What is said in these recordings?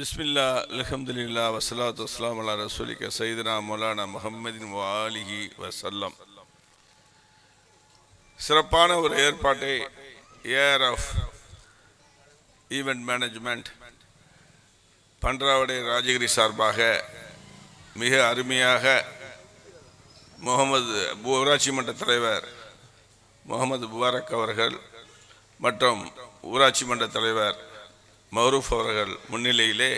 பிஸ்மில்லா அலஹம்துல்லா வசலாத் வஸ்லாம் அல்லா ரசூலிக்க சைதனா மௌலானா முகமதின் வாலிஹி வசல்லம் சிறப்பான ஒரு ஏற்பாட்டை ஏர் ஆஃப் ஈவெண்ட் மேனேஜ்மெண்ட் பன்றாவடை ராஜகிரி சார்பாக மிக அருமையாக முகமது ஊராட்சி மன்ற தலைவர் முகமது முபாரக் அவர்கள் மற்றும் ஊராட்சி மன்ற தலைவர் மௌரூஃப் அவர்கள் முன்னிலையிலே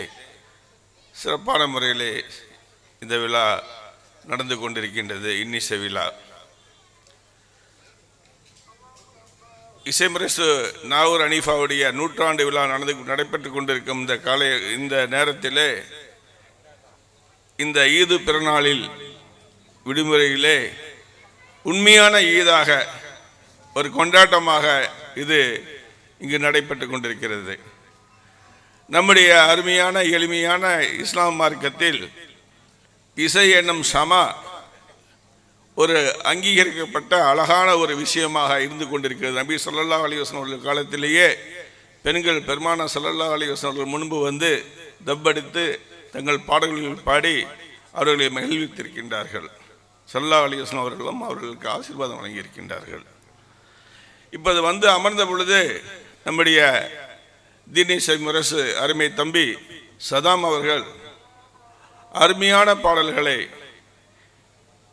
சிறப்பான முறையிலே இந்த விழா நடந்து கொண்டிருக்கின்றது இன்னிசை விழா. இசைமுரசு நாகூர் அனீஃபாவுடைய நூற்றாண்டு விழா நடந்து நடைபெற்று கொண்டிருக்கும் இந்த காலை இந்த நேரத்திலே இந்த ஈது பிறநாளில் விடுமுறையிலே உண்மையான ஈதாக ஒரு கொண்டாட்டமாக இது இங்கு நடைபெற்று கொண்டிருக்கிறது. நம்முடைய அருமையான எளிமையான இஸ்லாம் மார்க்கத்தில் இசை என்னும் சமா ஒரு அங்கீகரிக்கப்பட்ட அழகான ஒரு விஷயமாக இருந்து கொண்டிருக்கிறது. நபி சொல்லல்லா அலிவசன் அவர்கள் காலத்திலேயே பெண்கள் பெருமான சல்லல்லா அலிவசன் அவர்கள் முன்பு வந்து தப்படித்து தங்கள் பாடல்களில் பாடி அவர்களை மகிழ்வித்திருக்கின்றார்கள். சல்லா அலிவசன் அவர்களும் அவர்களுக்கு ஆசீர்வாதம் வழங்கியிருக்கின்றார்கள். இப்போது வந்து அமர்ந்த பொழுது நம்முடைய தினேசை முரசு அருமை தம்பி சதாம் அவர்கள் அருமையான பாடல்களை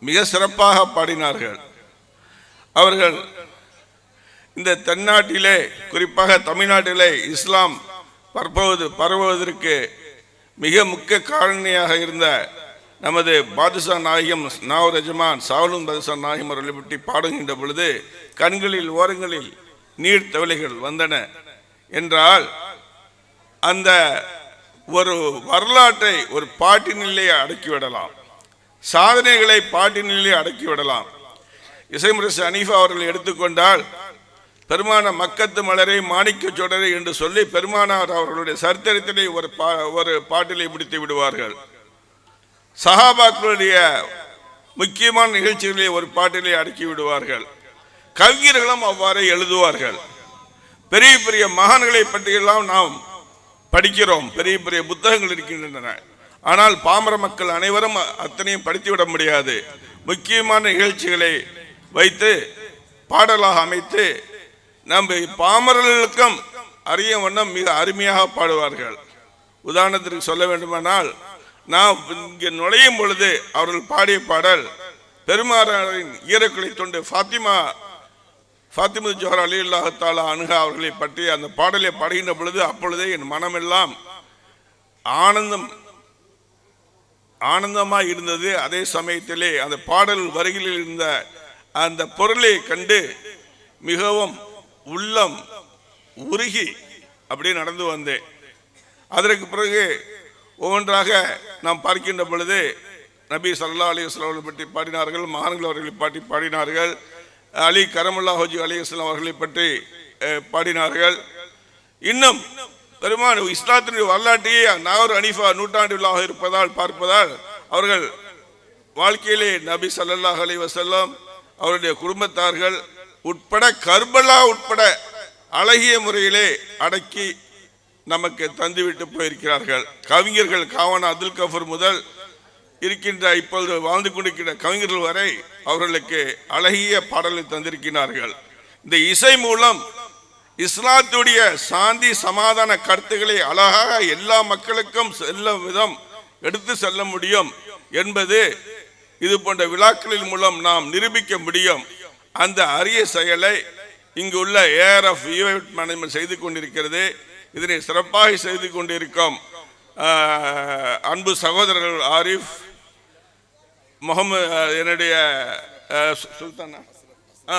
மிக சிறப்பாக பாடினார்கள். அவர்கள் இந்த தென்னாட்டிலே குறிப்பாக தமிழ்நாட்டிலே இஸ்லாம் பரப்புவது பரவுவதற்கு மிக முக்கிய காரணியாக இருந்த நமது பாதுஷா நாயகம் நாவ் ரஜமான் சாவலும் பாதுஷா நாயகம் அவர்களை பற்றி பாடுகின்ற பொழுது கண்களில் ஓரங்களில் நீர் தவளைகள் வந்தன. என்றால் அந்த ஒரு வரலாற்றை ஒரு பாட்டினிலே அடக்கிவிடலாம். சாதனைகளை பாட்டினிலே அடக்கிவிடலாம். இசைமுரசு அனீஃபா அவர்கள் எடுத்துக்கொண்டால் பெருமான மக்கத்து மலரை மாணிக்க சொடரை என்று சொல்லி பெருமானார் அவர்களுடைய சரித்திரத்திலே ஒரு பா ஒரு பாட்டிலை முடித்து விடுவார்கள். சஹாபாக்களுடைய முக்கியமான நிகழ்ச்சிகளை ஒரு பாட்டிலே அடக்கி விடுவார்கள். கவிஞர்களும் அவ்வாறு எழுதுவார்கள். பெரிய பெரிய மகான்களை பற்றியெல்லாம் நாம் படிக்கிறோம். பெரிய பெரிய புத்தகங்கள் இருக்கின்றன. ஆனால் பாமர மக்கள் அனைவரும் அத்தனையும் படித்துவிட முடியாது. முக்கியமான நிகழ்ச்சிகளை வைத்து பாடலாக அமைத்து நம்ம பாமரர்களுக்கும் அறிய வண்ணம் மிக அருமையாக பாடுவார்கள். உதாரணத்திற்கு சொல்ல வேண்டுமானால் நாம் இங்கே நுழையும் பொழுது அவர்கள் பாடிய பாடல் பெருமாறின் ஈரக்குலை தொண்டு ஃபாத்திமா ஃபாத்திமது ஜோஹர் அலி அல்லாஹாலா அணுகா அவர்களை பற்றி அந்த பாடலை பாடுகின்ற பொழுது அப்பொழுதே என் மனமெல்லாம் ஆனந்தம் ஆனந்தமாக இருந்தது. அதே சமயத்திலே அந்த பாடல் வருகையில் இருந்த அந்த பொருளை கண்டு மிகவும் உள்ளம் உருகி அப்படியே நடந்து வந்தேன். அதற்கு பிறகு ஒவ்வொன்றாக நாம் பார்க்கின்ற பொழுது நபி சல்லா அலி வஸ்லாம் பற்றி பாடினார்கள் மகான்கள் அவர்களை பாட்டி பாடினார்கள். அலி கரமுல்லா ஹோஜி அலி இஸ்லாம் அவர்களை பற்றி பாடினார்கள். இன்னும் பெருமான் இஸ்லாத்தினுடைய வரலாற்றையே நாகூர் அனிஃபா நூற்றாண்டு விழாவாக இருப்பதால் பார்ப்பதால் அவர்கள் வாழ்க்கையிலே நபி சல்லாஹ் அலி வஸல்லம் அவருடைய குடும்பத்தார்கள் உட்பட கர்பலா உட்பட அழகிய முறையிலே அடக்கி நமக்கு தந்துவிட்டு போயிருக்கிறார்கள். கவிஞர்கள் காவன் அப்துல் கஃபர் முதல் இருக்கின்ற இப்பொழுது வாழ்ந்து கொண்டிருக்கிற கவிஞர்கள் வரை அவர்களுக்கு அழகிய பாடலை தந்திருக்கிறார்கள். இந்த இசை மூலம் இஸ்லாத்துடைய சாந்தி சமாதான கருத்துக்களை அழகாக எல்லா மக்களுக்கும் செல்ல விதம் எடுத்து செல்ல முடியும் என்பது இது போன்ற விழாக்களின் மூலம் நாம் நிரூபிக்க முடியும். அந்த அரிய செயலை இங்கு உள்ள ஏர் ஆஃப் ஈவெண்ட் மேனேஜ்மெண்ட் செய்து கொண்டிருக்கிறது. இதனை சிறப்பாக செய்து கொண்டிருக்கும் அன்பு சகோதரர்கள் ஆரிஃப் முகமது என்னுடைய சுல்தானா? ஆ,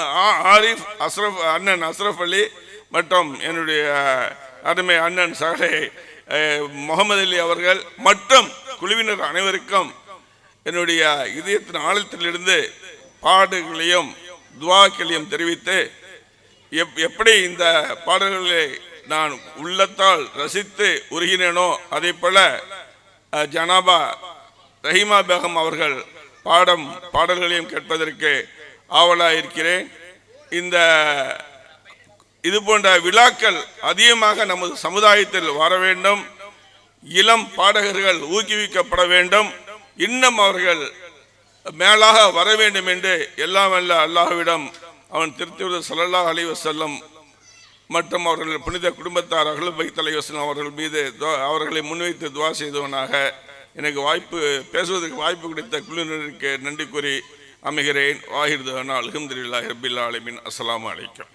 ஆரிஃப் அஸ்ரஃப் அண்ணன் அஸ்ரஃப் அலி மற்றும் என்னுடைய அருமை அண்ணன் சகலை முகமது அலி அவர்கள் மற்றும் குழுவினர் அனைவருக்கும் என்னுடைய இதயத்தின் ஆழத்திலிருந்து பாடுகளையும் துவாக்களையும் தெரிவித்து எப் எப்படி இந்த பாடல்களை நான் உள்ளத்தால் ரசித்து உருகினேனோ அதே போல ஜனாபா ரஹீமா பேகம் அவர்கள் பாடம் பாடல்களையும் கேட்பதற்கு ஆவலாக இருக்கிறேன் இந்த இது போன்ற விழாக்கள் அதிகமாக நமது சமுதாயத்தில் வர வேண்டும். இளம் பாடகர்கள் ஊக்குவிக்கப்பட வேண்டும். இன்னும் அவர்கள் மேலாக வர வேண்டும் என்று எல்லாம் அல்ல அல்லாஹ்விடம் அவன் திருத்திவது சல்லல்லா அலிவசல்லம் மற்றும் அவர்கள் புனித குடும்பத்தார் அகலுபை தலைவசன் அவர்கள் மீது அவர்களை முன்வைத்து துவா செய்தவனாக எனக்கு வாய்ப்பு பேசுவதற்கு வாய்ப்பு கிடைத்த குழுவினருக்கு நன்றி கூறி அமைகிறேன். வாஹிர் தஹனா அலமதுல்லாஹி ரபில் ஆலமின். அஸ்லாம் அலைக்கம்.